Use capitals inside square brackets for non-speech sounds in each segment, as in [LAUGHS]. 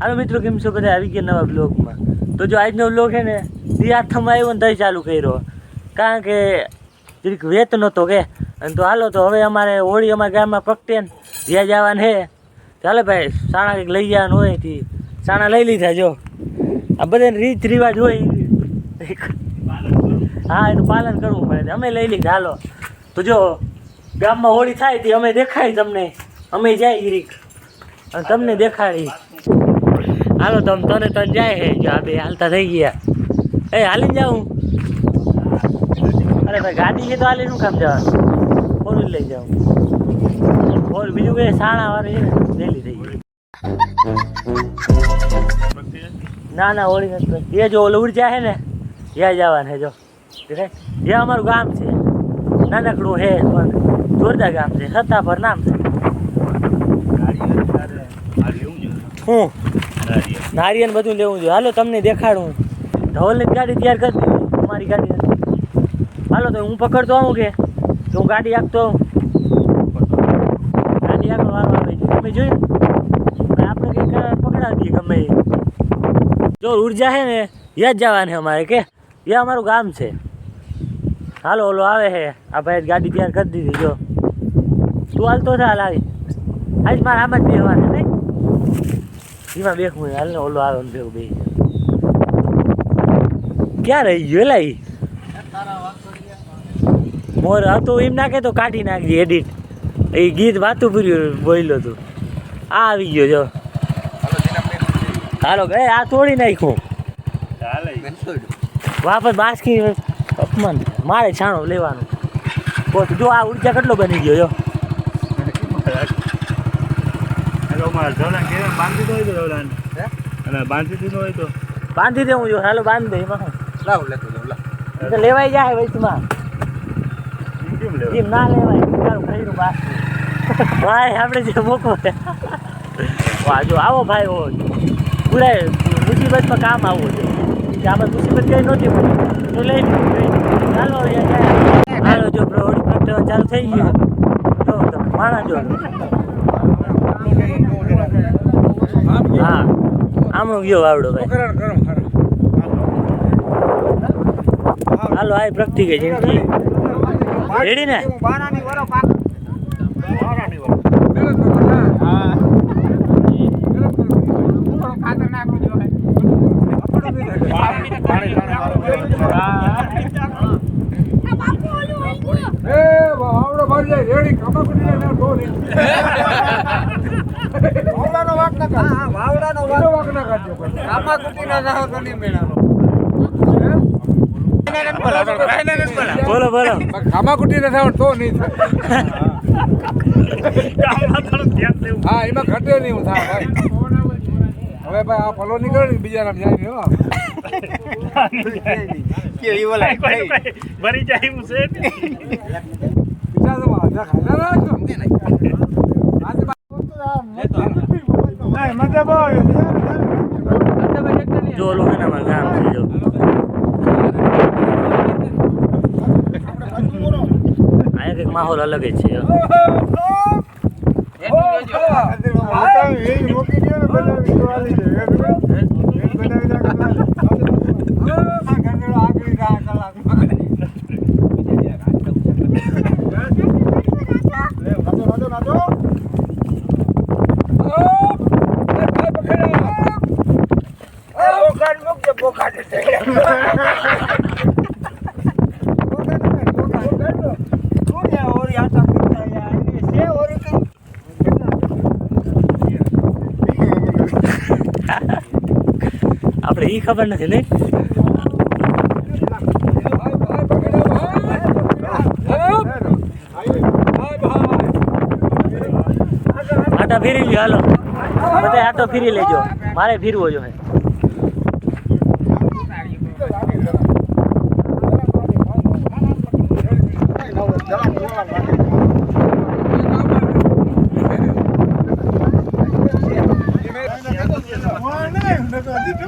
હાલો મિત્રો, કેમ છો? બધા આવી ગયા નવા બ્લોગમાં તો જો આજનો બ્લોગ છે ને, દિયાથમાં આવ્યો ને તઈ ચાલુ કર્યો. કારણ કે જરીક વેત નહોતો કે. અને તો હાલો, તો હવે અમારે હોળી અમારા ગામમાં પકટે ને, જ્યાં જવાનું છે. ચાલે ભાઈ, સાણા કંઈક લઈ જવાનું હોયથી સાણા લઈ લીધા, જો. આ બધાને રીત રિવાજ હોય હા એનું પાલન કરવું પડે. અમે લઈ લીધા, હાલો. તો જો ગામમાં હોળી થાય તે અમે દેખાય તમને. અમે જાય ગીરીક અને તમને દેખાડી હાલો, તમ તને તને જાય હે. જો આ બે હાલતા થઈ ગયા. એ, હાલીને જાઉં. અરે ભાઈ, ગાડી છે તો હાલી શું કામ જવાનું? ફોર લઈ જાઉં. ફોર બીજું કઈ સાણા વાળી છે ને? થઈ ગઈ. ના ના, હોળી નથી. એ જો, ઓલું ઊર્જા છે ને? ત્યાં જવાનું છે, જો. જે અમારું ગામ છે. નાનકડું હે પણ જોરદાર ગામ છે સત્તાભર નામ છે. હું? નારિયેળ બધું લેવું જોઈએ. હાલો તમને દેખાડું. ધવલની ગાડી તૈયાર કરી દીધી. તમારી ગાડી નથી. હાલો તો હું પકડતો આવું કે? હું ગાડી આપતો ગાડી આગળ વારો આવે છે. તમે જોયું આપણે કંઈક પકડાવી દઈએ ગમે જો ઊર્જા છે ને યાદ જવાની અમારે કે? એ અમારું ગામ છે. હાલો ઓલો આવે છે. આ ભાઈ ગાડી તૈયાર કરી દીધી જો. તું હાલતો ચાલ આવી. આજ મારે આમ જ બેહવાનું નહીં? એમાં બેખ હું હાલ ને ઓલો આવે ને ભેગું બે ક્યાં રહી ગયો એલા એ મોર હતું એમ નાખે તો કાઢી નાખજે એડિટ એ ગીત વાતું પૂર્યું બોલ્યો તું. આ આવી ગયો જો. હાલો ભાઈ આ તોડી નાખ્યું. વાપસ બાસકી અપમાન મારે છાણો લેવાનું. પોત જો આ ઊર્જા કેટલો બની ગયો જો. બાંધી દેવું હોય તો બાંધી દે હું જો. હાલો બાંધી દે એમાં? લાવ લેતો જાઉં, લાવ. એ તો લેવાઈ જાય વચમાં કેમ ના લેવાય. તારું ખરીનું ભાઈ આપણે જે મોકો જો આવો ભાઈ હો પૂરા મુસીબતમાં કામ આવવું છે. કે આમાં મુસીબત કઈ નહોતી તો લઈ લીધું. ચાલો હાલો જો પ્રવડ પ્રગટાવા ચાલુ થઈ ગયો તો તમે માણા જો હા આમ ગયો આવડો ભાઈ. હાલો આ પ્રગતિ ગઈ જિંદગી રેડી ને? બારાની વરો પાક. બારાની વાત. ગરમ કરો, હા. ગરમ કરો. થોડું ખાતર નાખવું જોઈએ. પાણી પાણી એ ખમા કુટીને ના ઢોરી. વાવડાનો વાંક ના. એનો વાંક ના કાઢજો કોઈ. બોલો બોલો ખામાકુટી તો નહીં થાય. ધ્યાન દેવું હા એમાં ઘટે નહીં હું થાય ભાઈ હવે ભાઈ આ ફલો નીકળે ને બીજા નામ જાય નહીં હો કોઈ કોઈ ભરી જાય હું છે નહીં. બીજા તો વાંધા ખાધા રાખજો. આજે જો છે ને ગામ છે જો અહીંયા કંઈક માહોલ અલગ જ છે જો. આપણે એ ખબર નથી ને આટા ફેરી લ્યો, હાલો. બધા આટો ફેરી લેજો. મારે ફેરવો જો હે ટ્રેક્ટર ઓછા છો એનાથી જેલો હજી એક બાકી છે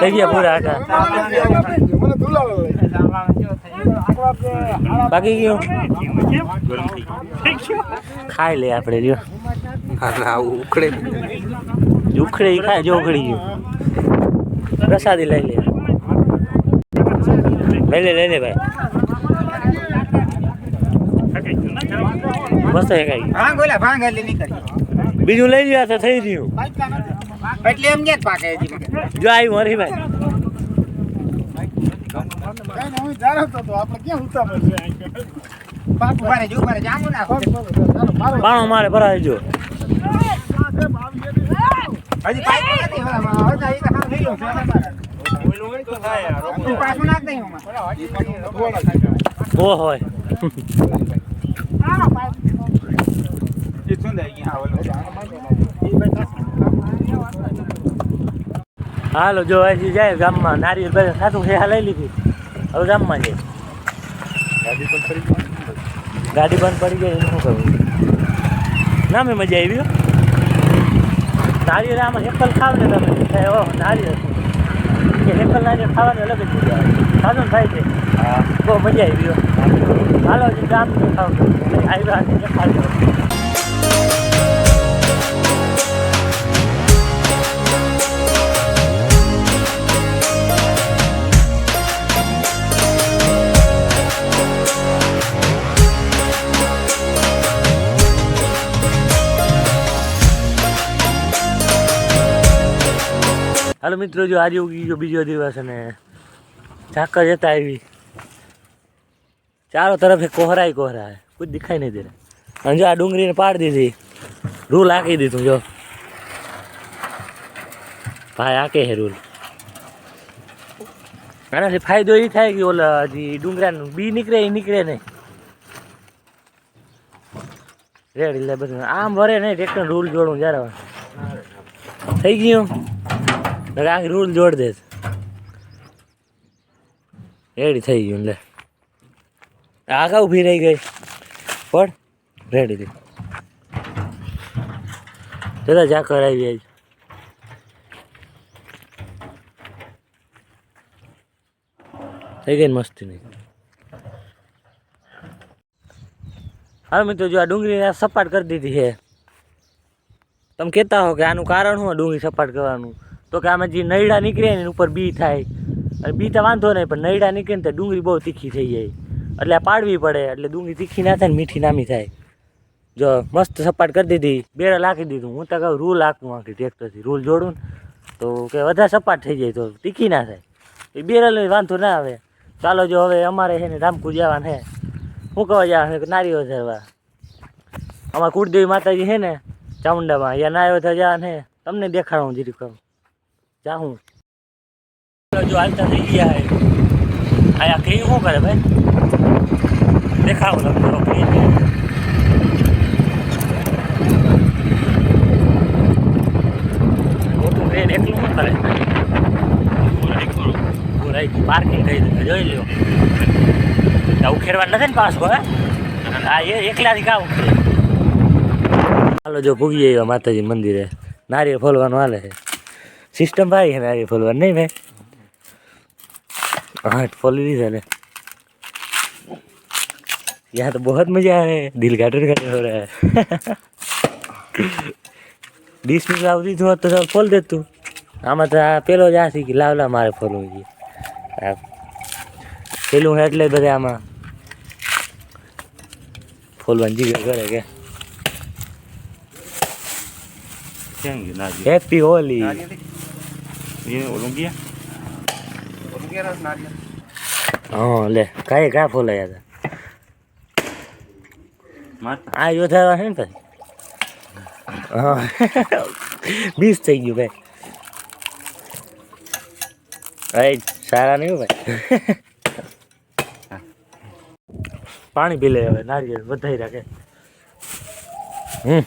થઈ ગયા પૂરા આટા બાકી ગયું? ખાઈ લે આપણે જો ઉખડે. ઉખડે ખાય જો ઉખડી ગયું. પ્રસાદી લઈ લે. લઈ લે લઈ લે ભાઈ મસ્ત છે કઈ ભાંગ ઓલા ભાંગ એટલે નીકળી બીજું લઈ લ્યો તો થઈ ગયું એટલે એમ કે જ પાકે હજી જો આવ્યું મરી ભાઈ ઊભા રહેજો, ઊભા રહેજો. આમ નાખો. પાણો મારે ભરાય જો હજી ઓ હોય હાલો જો અહીંથી જાય ગામમાં. નારિયેળ બધા સાતું છે લઈ લીધી. હવે ગામમાં જાય. ગાડી બંધ પડી ગઈ એનું શું કરવું? ના મેં મજા આવી નારિયેલ આમાં એપલ ખાવ ને તમે. થાય, એપલ નારિયેળ ખાવાની અલગ જ મજા આવે. સાધન થાય છે. બહુ મજા આવી ગયો હાલો ગામ ખાવ. આવ્યા હાલો મિત્રો, જો આજે ઉગી ગયો બીજો દિવસ અને ઝાકર જતા આવી. ચારો તરફ કોહરાય કોહરા કોઈ દેખાય નહીં દે અને જો આ ડુંગળીને પાડ દીધી. રૂલ આંકી દીધું, જો. ભાઈ આકે હે રૂલ આનાથી ફાયદો એ થાય કે ઓલા હજી ડુંગરાનું બી નીકળે એ નીકળે નહીં. રેડ એટલે બધું આમ વરે નહીં ટ્રેક્ટર રૂલ જોડું જ્યારે થઈ ગયું? આખી રૂલ જોડ દે. રેડી થઈ ગયું, લે. આગા ઊભી રહી ગઈ. પણ રેડી થઈ. જરા જા કરાવી આવી થઈ ગઈ મસ્તી નહીં. હવે મિત્રો, જો આ ડુંગળી આ સપાટ કરી દીધી છે. તમે કહેતા હો કે આનું કારણ શું ડુંગળી સપાટ કરવાનું? તો કે આમાં જે નૈડા નીકળે ને ઉપર બી થાય. અને બી તો વાંધો નહીં, પણ નૈડા નીકળે ને તો ડુંગળી બહુ તીખી થઈ જાય. એટલે પાડવી પડે, એટલે ડુંગળી તીખી ના થાય ને મીઠી નામી થાય. જો મસ્ત સપાટ કરી દીધી, બેડા લાખી દીધું. હું તો કહું રૂલ આખું આખી ટ્રેક્ટરથી રૂલ જોડું તો કે વધારે સપાટ થઈ જાય તો તીખી ના થાય. એ બેરલ વાંધો ના આવે. ચાલો જો હવે અમારે છે ને રામકુ જવાનું છે. શું કહેવા જવાનું છે નારીઓ ધરવા અમારા કુળદેવી માતાજી છે ને, ચામુંડામાં. અહીંયા નાયો થવા જવાનું છે. તમને દેખાડું જીરી કહું. જાઉં જો હાલતા થઈ ગયા હે. આયા કઈ શું કરે ભાઈ? દેખાવ લખો મોટું ટ્રેન એકલું શું કરે? પાર્કિંગ કરી દીધું જોઈ લ્યો. ઉખેડવા નથી ને પાછો હે? હા એ એકલાથી કાં ઉખેડે હાલો જો ભૂગી આવ્યા માતાજી મંદિરે. નારિયેળ ફોલવાનું હાલે છે. સિસ્ટમ ભાઈ છે નારિયેળ ફોલવાનું નહીં ભાઈ हाँ फॉलो नहीं था यहाँ तो बहुत मजा आ रहा है दिल गाटर गाटर हो रहा है [LAUGHS] ડીશ ની લાવતી તું હોત તો ચાલ ફોલ દે તું આમાં તો આ પેલો જ આ છે કે લાવ લાવ મારે ફોલવું છે આ પેલું એટલે બધા આમાં ફોલવાની જીગર કરે કે ક્યાં ગયું નારિયેળ? હેપી હોલી એ ઓલું ગયા હા લે કાંઈ કાં ફોલાયા હતા આ યોધાવા છે ને ભાઈ હા બીસ થઈ ગયું ભાઈ ભાઈ સારા નહીં ભાઈ પાણી પી લે હવે નારિયેળ વધારી રાખે હમ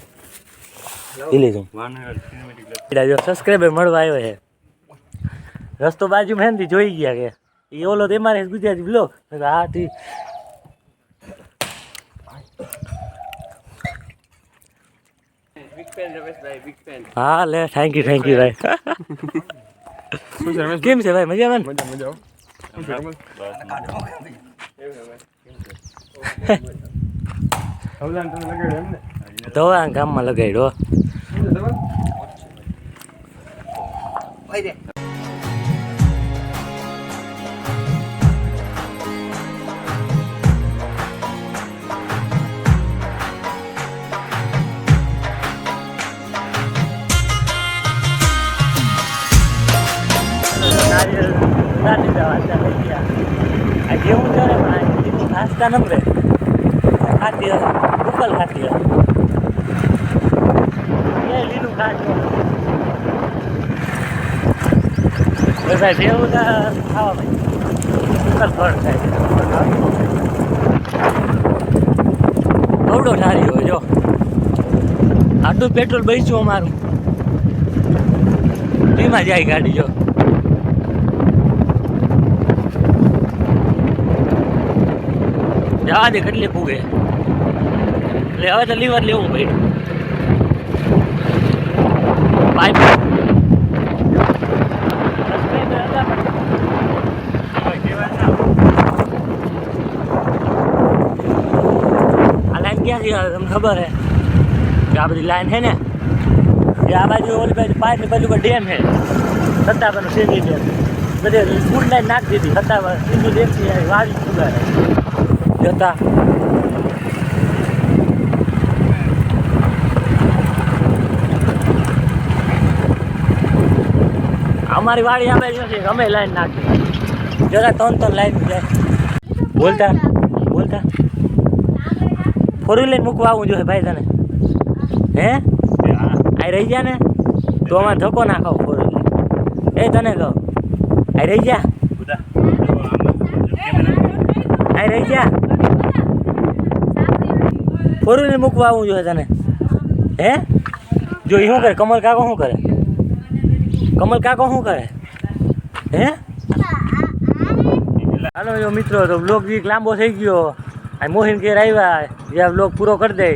પી લીધું સબસ્ક્રાઈબર મળવા આવ્યો છે રસ્તો બાજુ મહેનથી જોઈ ગયા કે. એ ઓલો તે મારે ગુજરાતી બોલો બિગ ફેન હા લે થેન્ક યુ થેન્ક યુ ભાઈ. કેમ છે ભાઈ? મજામાં ને? મજા મજા તો ગામમાં લગાડ્યો. નાની દવા ચાલે ગયા. આ જેવું ને પણ આ ઘાસ કા નમરે ખાતી હશે ઉકલ ખાતી હશે એ લીલું છે. બસ આ જેવું ખાવા થાય અવડો ઠારી હોય, જો. આટલું પેટ્રોલ બચ્યું અમારું. ધીમા જાય ગાડી, જો. જવા દે, કેટલી ફૂગે એટલે હવે તો લીવર લેવું પડ્યું. પાઇપ ક્યાંથી તમને ખબર હે? આ બધી લાઈન છે ને? આ બાજુ ઓલી બાજુ પાઇપની બાજુ ડેમ છે સત્તાવન સિંધી ડેમ. બધે ફૂડ લાઈન નાખી દીધી. સત્તાવન સિંધુ ડેમથી વાળી સુધારે. જતા. અમારી વાડી અમે જ નથી અમે લાઈન નાખી. જરા ત્રણ ત્રણ લાઈન જાય. બોલતા બોલતા. ફોર વ્હીલર મૂકવા આવું જોઈએ ભાઈ તને. હે? આ રહી જા ને? તો અમારે ધક્કો ના ખાવ ફોર વ્હીલર એ તને કહો. આ રહી જા આ રહી જા ફોર વ્હીલર મૂકવા આવું જોઈએ તને. હે? જો એ શું કરે? કમલ કાકો શું કરે? કમલ કાકો શું કરે? હે? હાલો જો મિત્રો, તો બ્લોગ વીક લાંબો થઈ ગયો. આ મોહિન ઘેર આવ્યા, જે બ્લોગ પૂરો કરી દે.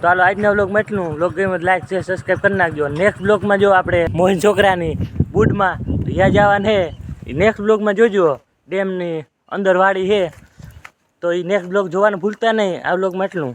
તો હાલો આજના બ્લોગમાં એટલું. બ્લોગ ગમે લાઈક શેર સબસ્ક્રાઈબ કરી નાખજો. નેક્સ્ટ બ્લોગમાં જો આપણે મોહિન છોકરાની બુડમાં ત્યાં જવાને છે એ નેક્સ્ટ બ્લોગમાં જોજો. ડેમની અંદર વાડી છે તો એ નેક્સ્ટ બ્લોગ જોવાનું ભૂલતા નહીં. આ બ્લોગમાં એટલું.